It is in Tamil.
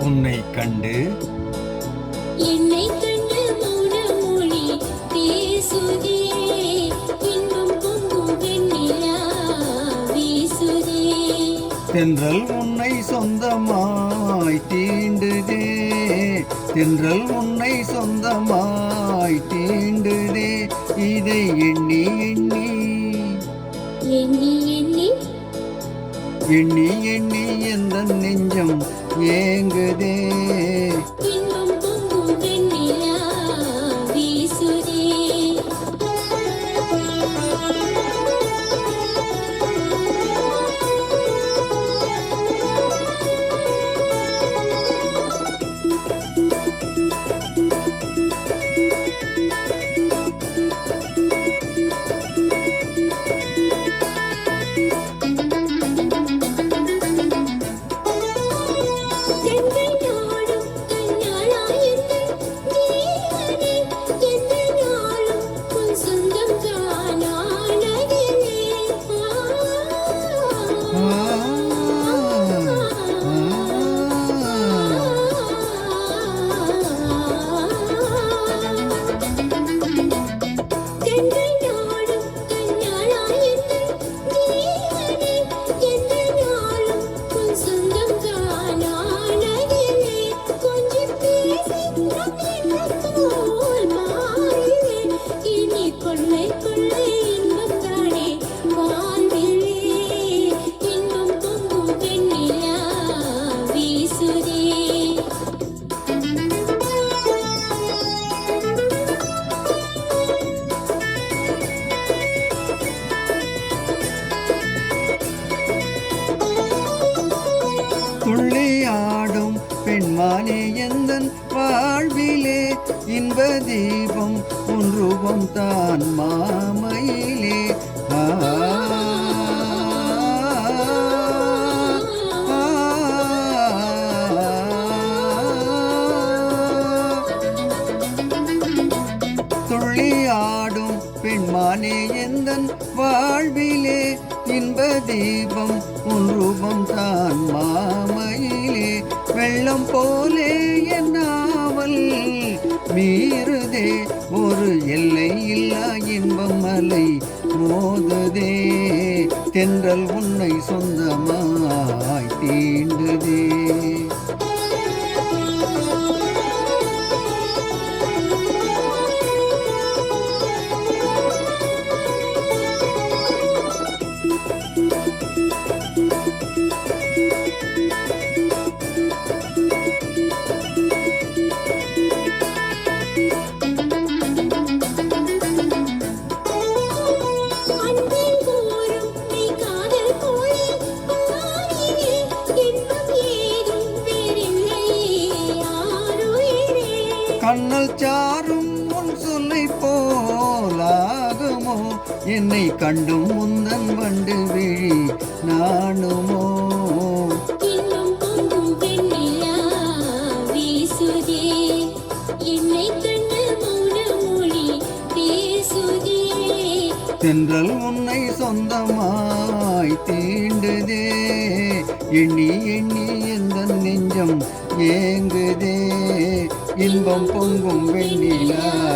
கண்டு என்னை கண்டு மௌன மொழி பேசுதே. இன்னும் பொங்கும் வெண்ணிலா வீசுதே. தென்றல் உன்னை சொந்தமாய் தீண்டுதே. தென்றல் உன்னை சொந்தமாய் தீண்டுதே. இதை எண்ணி எண்ணி எண்ணி எண்ணி எண்ணி எண்ணி எந்த நெஞ்சம் ஏங்குதே. துள்ளி ஆடும் பெண்மானே எந்தன் வாழ்விலே இன்ப தீபம் உன் ரூபம் தான் மாமையிலே. துள்ளி ஆடும் பெண்மானே எந்தன் வாழ்விலே இன்ப தீபம் உன் ரூபம் தான் மாமையிலே. வெள்ளம் போலே என்னாவல்? மீறுதே ஒரு எல்லை இல்லா இன்பம் மலை மோதுதே. தென்றல் உன்னை சொந்தமாய் தீன் கண்ணல் சாரும் உன் சொல்லை போலாகுமோ? என்னை கண்டும் முந்தன் வண்டு விழி பேசுதே. தென்றல் உன்னை சொந்தமாய் தீண்டுதே. எண்ணி எண்ணி எந்த நெஞ்சம் ஏங்குதே. இன்பம் பொங்கும் வெண்ணிலா